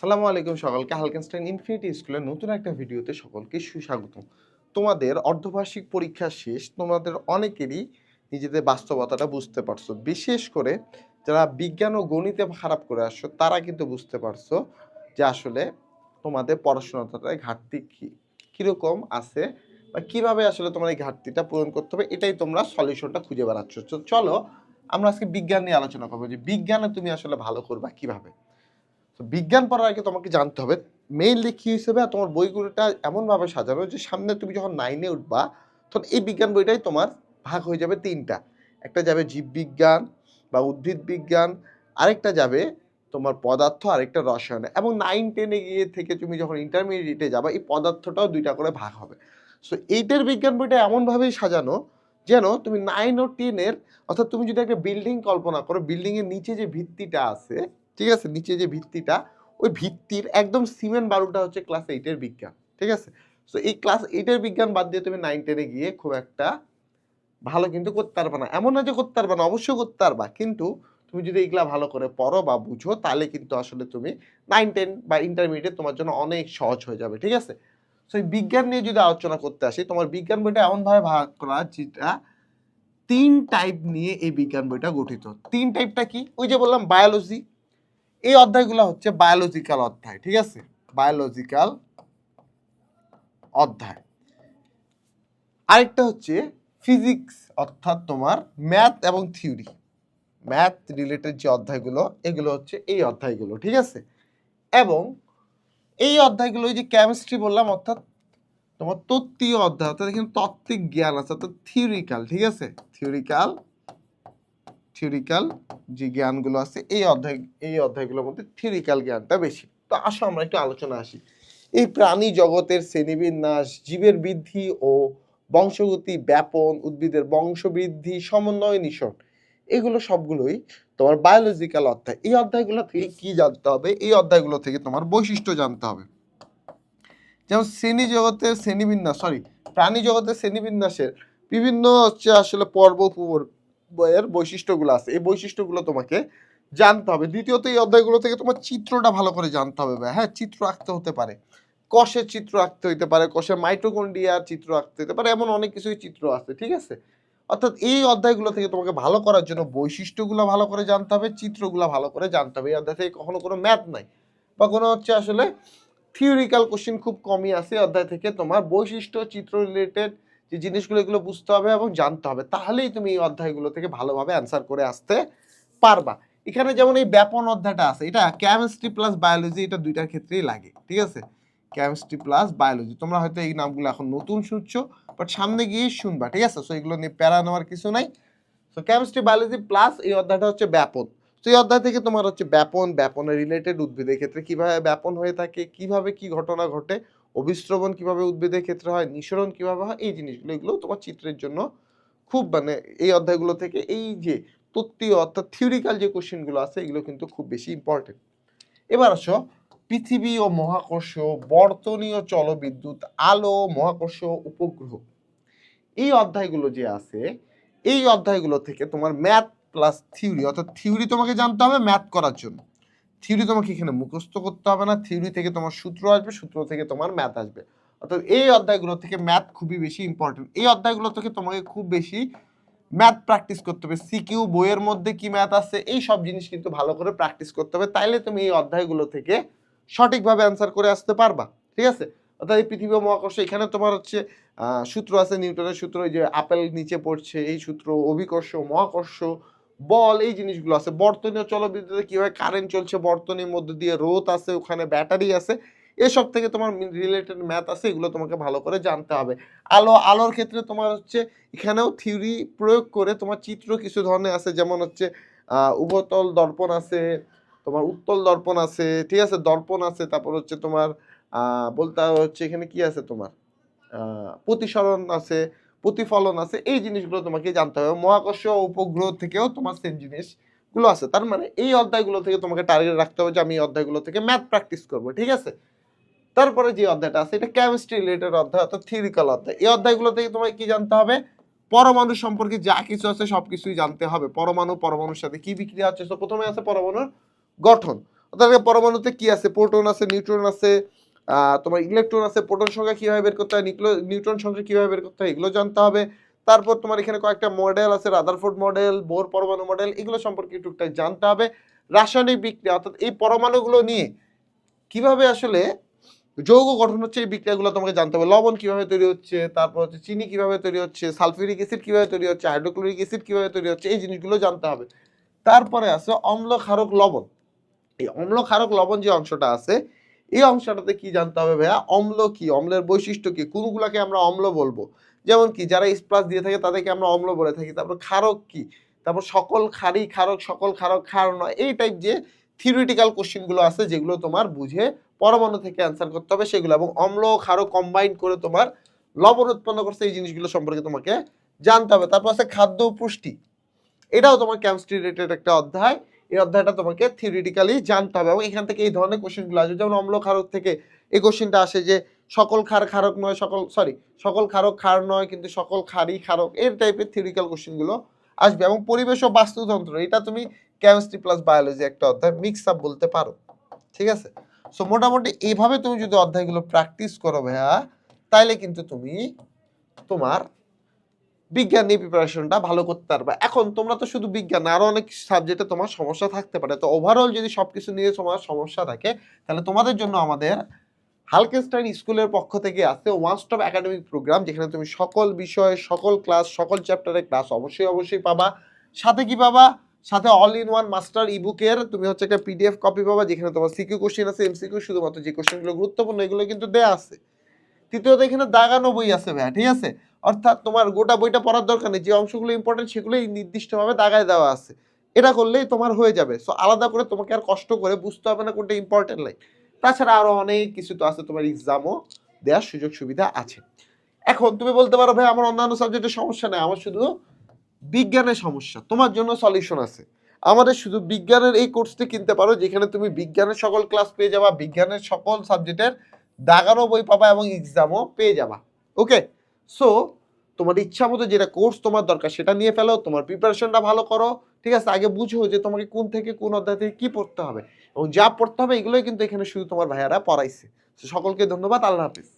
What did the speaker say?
সালামু আলাইকুম সকলকে, হালকেনস্টাইন ইনফিনিটি স্কুলের নতুন একটা ভিডিওতে সকলকে সুস্বাগতম। তোমাদের অর্ধবার্ষিক পরীক্ষা শেষ, তোমাদের অনেকেরই নিজেদের বাস্তবতাটা বুঝতে পারছ। বিশেষ করে যারা বিজ্ঞান ও গণিতে খারাপ করে আসছো, তারা কিন্তু বুঝতে পারছ যে আসলে তোমাদের পড়াশোনাটায় ঘাটতি কী, কীরকম আছে বা কীভাবে আসলে তোমার এই ঘাটতিটা পূরণ করতে হবে, এটাই তোমরা সলিউশনটা খুঁজে বেড়াচ্ছ। চলো, আমরা আজকে বিজ্ঞান নিয়ে আলোচনা করব যে বিজ্ঞানে তুমি আসলে ভালো করবা কীভাবে। তো বিজ্ঞান পড়ার আগে তোমাকে জানতে হবে মেইনলি কি হিসেবে তোমার বইগুলোটা এমনভাবে সাজানো যে সামনে তুমি যখন নাইনে উঠবা, তখন এই বিজ্ঞান বইটাই তোমার ভাগ হয়ে যাবে তিনটা। একটা যাবে জীববিজ্ঞান বা উদ্ভিদ বিজ্ঞান, আরেকটা যাবে তোমার পদার্থ, আরেকটা রসায়ন। এবং নাইন টেনে গিয়ে থেকে তুমি যখন ইন্টারমিডিয়েটে যাবা, এই পদার্থটাও দুইটা করে ভাগ হবে। সো এইটের বিজ্ঞান বইটা এমনভাবেই সাজানো যেন তুমি নাইন ও টেনের অর্থাৎ তুমি যদি একটা বিল্ডিং কল্পনা করো বিল্ডিংয়ের নিচে যে ভিত্তিটা আছে ঠিক আছে? নিচে যে ভিত্তিটা, ওই ভিত্তির একদম সিমেন্ট বালুটা হচ্ছে ক্লাস এইটের বিজ্ঞান, ঠিক আছে? সো এই ক্লাস এইটের বিজ্ঞান বাদ দিয়ে তুমি নাইন টেনে গিয়ে খুব একটা ভালো কিন্তু করতে পারবে না। এমন না যে করতে পারবে না, অবশ্যই করতে পারবা। কিন্তু তুমি যদি এগুলা ভালো করে পড়ো বা বুঝো, তাহলে কিন্তু আসলে তুমি নাইন টেন বা ইন্টারমিডিয়েট তোমার জন্য অনেক সহজ হয়ে যাবে, ঠিক আছে? সো এই বিজ্ঞান নিয়ে যদি আলোচনা করতে আসি, তোমার বিজ্ঞান বইটা এমনভাবে ভাগ করা যেটা তিন টাইপ নিয়ে এই বিজ্ঞান বইটা গঠিত। তিন টাইপটা কি? ওই যে বললাম বায়োলজি এই অধ্যায়গুলো হচ্ছে বায়োলজিক্যাল অধ্যায়, ঠিক আছে? বায়োলজিক্যাল অধ্যায়। আরেকটা হচ্ছে ফিজিক্স অর্থাৎ তোমার ম্যাথ এবং থিওরি ম্যাথ রিলেটেড যে অধ্যায়গুলো, এগুলো হচ্ছে এই অধ্যায়গুলো, ঠিক আছে? এবং এই অধ্যায়গুলো যে কেমিস্ট্রি বললাম, অর্থাৎ তোমার তত্ত্বীয় অধ্যায়, অর্থাৎ এখানে তাত্ত্বিক জ্ঞান আছে, অর্থাৎ থিওরিক্যাল ঠিক আছে? থিওরিক্যাল থিওরিক্যাল যে জ্ঞানগুলো আছে, এই অধ্যায়, এই অধ্যায়গুলোর মধ্যে থিওরিক্যাল জ্ঞানটা বেশি। তো আসো আমরা একটু আলোচনা আসি। এই প্রাণী জগতের শ্রেণীবিন্যাস, জীবের বৃদ্ধি ও বংশগতি, ব্যাপন উদ্ভিদের বংশবৃদ্ধি, সমন্বয় নিষণ এগুলো সবগুলোই তোমার বায়োলজিক্যাল অধ্যায়। এই অধ্যায়গুলো থেকে কি জানতে হবে? এই অধ্যায়গুলো থেকে তোমার বৈশিষ্ট্য জানতে হবে। যেমন শ্রেণি জগতের শ্রেণীবিন্যাস সরি প্রাণী জগতের শ্রেণীবিন্যাসের বিভিন্ন হচ্ছে আসলে পর্ব বইয়ের বৈশিষ্ট্যগুলো আছে। এই বৈশিষ্ট্যগুলো তোমাকে জানতে হবে। দ্বিতীয়ত, এই অধ্যায়গুলো থেকে তোমার চিত্রটা ভালো করে জানতে হবে। হ্যাঁ চিত্র আঁকতে হতে পারে। কষের চিত্র আঁকতে হতে পারে, কষের মাইটোকন্ডিয়ার চিত্র আঁকতে হতে পারে, এমন অনেক কিছুই চিত্র আছে, ঠিক আছে? অর্থাৎ এই অধ্যায়গুলো থেকে তোমাকে ভালো করার জন্য বৈশিষ্ট্যগুলো ভালো করে জানতে হবে, চিত্রগুলো ভালো করে জানতে হবে। এই অধ্যায় থেকে কখনো কোনো ম্যাথ নাই বা কোনো হচ্ছে আসলে থিওরিক্যাল কোশ্চেন খুব কমই আছে। অধ্যায় থেকে তোমার বৈশিষ্ট্য, চিত্র রিলেটেড যে জিনিসগুলো এগুলো বুঝতে হবে এবং জানতে হবে। তাহলেই তুমি এই অধ্যায়গুলো থেকে ভালোভাবে অ্যান্সার করে আসতে পারবা। এখানে যেমন এই ব্যাপন অধ্যায়টা আছে, এটা কেমিস্ট্রি প্লাস বায়োলজি এটা দুইটার ক্ষেত্রেই লাগে, ঠিক আছে? কেমিস্ট্রি প্লাস বায়োলজি তোমরা হয়তো এই নামগুলো এখন নতুন শুনছো বাট সামনে গিয়ে শুনবা, ঠিক আছে? সো এগুলো নিয়ে প্যারা নেওয়ার কিছু নাই। সো কেমিস্ট্রি বায়োলজি প্লাস এই অধ্যায়টা হচ্ছে ব্যাপন। তো এই অধ্যায় থেকে তোমার হচ্ছে ব্যাপন, ব্যাপনের রিলেটেড উদ্ভিদের ক্ষেত্রে কীভাবে ব্যাপন হয়ে থাকে, কীভাবে কি ঘটনা ঘটে অভিস্রবণ কীভাবে উদ্ভিদের ক্ষেত্রে হয়, নিঃসরণ কীভাবে হয়, এই জিনিসগুলো, এগুলো তোমার চিত্রের জন্য খুব মানে এই অধ্যায়গুলো থেকে এই যে তত্ত্বীয় অর্থাৎ থিওরিক্যাল যে কোশ্চেনগুলো আছে, এগুলো কিন্তু খুব বেশি ইম্পর্টেন্ট এবার আসো, পৃথিবী ও মহাকর্ষ বর্তনীয় জলবিদ্যুৎ আলো, মহাকর্ষ, উপগ্রহ। এই অধ্যায়গুলো যে আছে, এই অধ্যায়গুলো থেকে তোমার ম্যাথ প্লাস থিওরি অর্থাৎ থিওরি তোমাকে জানতে হবে ম্যাথ করার জন্য। থিওরি তোমাকে এখানে মুখস্থ করতে হবে না। থিওরি থেকে তোমার সূত্র আসবে, সূত্র থেকে তোমার ম্যাথ আসবে। অর্থাৎ এই অধ্যায়গুলো থেকে ম্যাথ খুবই বেশি ইম্পর্টেন্ট এই অধ্যায়গুলো থেকে তোমাকে খুব বেশি ম্যাথ প্র্যাকটিস করতে হবে। সিকিউ বইয়ের মধ্যে কি ম্যাথ আছে, এই সব জিনিস কিন্তু ভালো করে প্র্যাকটিস করতে হবে। তাইলে তুমি এই অধ্যায়গুলো থেকে সঠিকভাবে অ্যান্সার করে আসতে পারবা। ঠিক আছে? অর্থাৎ এই পৃথিবী মহাকর্ষ এখানে তোমার হচ্ছে সূত্র আছে, নিউটনের সূত্র যে আপেল নিচে পড়ছে, এই সূত্র, অভিকর্ষ, মহাকর্ষ বল, এই জিনিসগুলো আছে। বর্তনীয় চলবিদ্যুতে কীভাবে কারেন্ট চলছে, বর্তনীর মধ্যে দিয়ে রোদ আছে, ওখানে ব্যাটারি আছে। এসব থেকে তোমার রিলেটেড ম্যাথ আছে, এগুলো তোমাকে ভালো করে জানতে হবে। আলো, আলোর ক্ষেত্রে তোমার হচ্ছে, এখানেও থিওরি প্রয়োগ করে তোমার চিত্র কিছু ধরনের আছে। যেমন হচ্ছে উভতল দর্পণ আছে, তোমার উত্তল দর্পণ আছে, ঠিক আছে? দর্পণ আছে, তারপর হচ্ছে তোমার বলতে হচ্ছে, এখানে কি আছে তোমার? প্রতিসরণ আছে প্রতিফলন আছে, এই জিনিসগুলো তোমাকে জানতে হবে। মহাকর্ষ উপগ্রহ থেকেও তোমার সেম জিনিসগুলো আছে। তার মানে এই অধ্যায়গুলো থেকে তোমাকে টার্গেট রাখতে হবে যে আমি এই অধ্যায়গুলো থেকে ম্যাথ প্র্যাকটিস করব, ঠিক আছে? তারপরে যে অধ্যায়টা আছে, এটা কেমিস্ট্রি রিলেটেড অধ্যায় অর্থাৎ থিওরিক্যাল অধ্যায়। এই অধ্যায়গুলো থেকে তোমাকে কি জানতে হবে? পরমাণু সম্পর্কে যা কিছু আছে সবকিছুই জানতে হবে। পরমাণু, পরমাণুর সাথে কি বিক্রিয়া হচ্ছে? তো প্রথমে আছে পরমাণুর গঠন। অর্থাৎ পরমাণুতে কি আছে? প্রোটন আছে, নিউট্রন আছে তোমার ইলেকট্রন আছে, প্রোটন সংখ্যা কীভাবে বের করতে হয় নিউট্রন সংখ্যা কীভাবে বের করতে হয়, এগুলো জানতে হবে। তারপর তোমার এখানে কয়েকটা মডেল আছে রাদারফোর্ড মডেল বোর পরমাণু মডেল এগুলো সম্পর্কে টুকটাক জানতে হবে। রাসায়নিক বিক্রিয়া, অর্থাৎ এই পরমাণুগুলো নিয়ে কীভাবে আসলে যৌগ গঠন হচ্ছে, এই বিক্রিয়াগুলো তোমাকে জানতে হবে। লবণ কীভাবে তৈরি হচ্ছে, তারপর হচ্ছে চিনি কীভাবে তৈরি হচ্ছে, সালফিউরিক অ্যাসিড কীভাবে তৈরি হচ্ছে, হাইড্রোক্লোরিক অ্যাসিড কীভাবে তৈরি হচ্ছে, এই জিনিসগুলো জানতে হবে। তারপরে আছে অম্ল ক্ষারক লবণ। এই অম্ল ক্ষারক লবণ যে অংশটা আছে এই অংশটাতে কি জানতে হবে ভাইয়া? অম্ল কি? অম্লের বৈশিষ্ট্য কি? কোনগুলাকে আমরা অম্ল বলব? যেমন কি, যারা স্প্লাস দিয়ে থাকে তাদেরকে আমরা অম্ল বলে থাকি। তারপর ক্ষারক কি? তারপর সকল ক্ষারই ক্ষারক, সকল ক্ষারক ক্ষার নয়, এই টাইপ যে থিওরিটিক্যাল কোশ্চেনগুলো আছে যেগুলো তোমার বুঝে পরমাণু থেকে অ্যান্সার করতে হবে সেগুলো এবং অম্ল ক্ষারক কম্বাইন করে তোমার লবণ উৎপন্ন করছে এই জিনিসগুলো সম্পর্কে তোমাকে জানতে হবে। তারপর আছে খাদ্য পুষ্টি। এটাও তোমার কেমিস্ট্রি রিলেটেড একটা অধ্যায়। এই অধ্যায়টা তোমাকে থিওরিটিক্যালি জানতে হবে এবং এখান থেকে এই ধরনের কোশ্চেনগুলো আসবে। যেমন অম্ল ক্ষারক থেকে এই কোশ্চেনটা আসে যে সকল ক্ষার ক্ষারক নয়, সকল সরি সকল ক্ষারক ক্ষার নয়, কিন্তু সকল ক্ষারই ক্ষারক এর টাইপের থিওরিক্যাল কোশ্চেনগুলো আসবে এবং পরিবেশ ও বাস্তুতন্ত্র, এটা তুমি কেমিস্ট্রি প্লাস বায়োলজি একটা অধ্যায় মিক্স আপ বলতে পারো, ঠিক আছে? সো মোটামুটি এইভাবে তুমি যদি অধ্যায়গুলো প্র্যাকটিস করো ভাইয়া, তাইলে কিন্তু তুমি তোমার বিজ্ঞান নিয়ে প্রিপারেশনটা ভালো করতে পারবে। এখন তোমরা তো শুধু বিজ্ঞান, আরও অনেক সাবজেক্টে তোমার সমস্যা থাকতে পারে। তো ওভারঅল যদি সবকিছু নিয়ে তোমার সমস্যা থাকে, তাহলে তোমাদের জন্য আমাদের হালকেস্টাইন স্কুলের পক্ষ থেকে আছে ওয়ান স্টপ একাডেমিক প্রোগ্রাম যেখানে তুমি সকল বিষয়, সকল ক্লাস সকল চ্যাপ্টারের ক্লাস অবশ্যই অবশ্যই পাবা। সাথে কি পাবা? সাথে অল ইন ওয়ান মাস্টার ইবুকের তুমি হচ্ছে একটা পিডিএফ কপি পাবা, যেখানে তোমার সিকিউ কোশ্চেন আছে এমসিকিউ শুধুমাত্র যে কোশ্চেনগুলো গুরুত্বপূর্ণ, এগুলো কিন্তু দেয়া আছে। তৃতীয়ত এখানে দাগানো বই আছে ভাইয়া, ঠিক আছে? অর্থাৎ তোমার গোটা বইটা পড়ার দরকার নেই, যে অংশগুলো ইম্পর্টেন্ট সেগুলোই নির্দিষ্টভাবে দাগায় দেওয়া আছে। এটা করলেই তোমার হয়ে যাবে। সো আলাদা করে তোমাকে আর কষ্ট করে বুঝতে হবে না কোনটা ইম্পর্টেন্ট লাইন তাছাড়া আরও অনেক কিছু তো আছে, তোমার এক্সামও দেওয়ার সুযোগ সুবিধা আছে। এখন তুমি বলতে পারো ভাই আমার অন্যান্য সাবজেক্টের সমস্যা নেই, আমার শুধু বিজ্ঞানের সমস্যা, তোমার জন্য সলিউশন আছে। আমাদের শুধু বিজ্ঞানের এই কোর্সটি কিনতে পারো, যেখানে তুমি বিজ্ঞানের সকল ক্লাস পেয়ে যাবা, বিজ্ঞানের সকল সাবজেক্টের দাগানো বই পাবা এবং এক্সামও পেয়ে যাবা। ওকে সো তোমার ইচ্ছা মতো যেটা কোর্স তোমার দরকার সেটা নিয়ে ফেলো, তোমার প্রিপারেশনটা ভালো করো, ঠিক আছে? আগে বুঝো যে তোমাকে কোন থেকে কোন অধ্যায় থেকে কী পড়তে হবে। এবং যা পড়তে হবে এগুলোই কিন্তু এখানে শুধু তোমার ভাইয়ারা পড়াইছে। সকলকে ধন্যবাদ, আল্লাহ হাফিজ।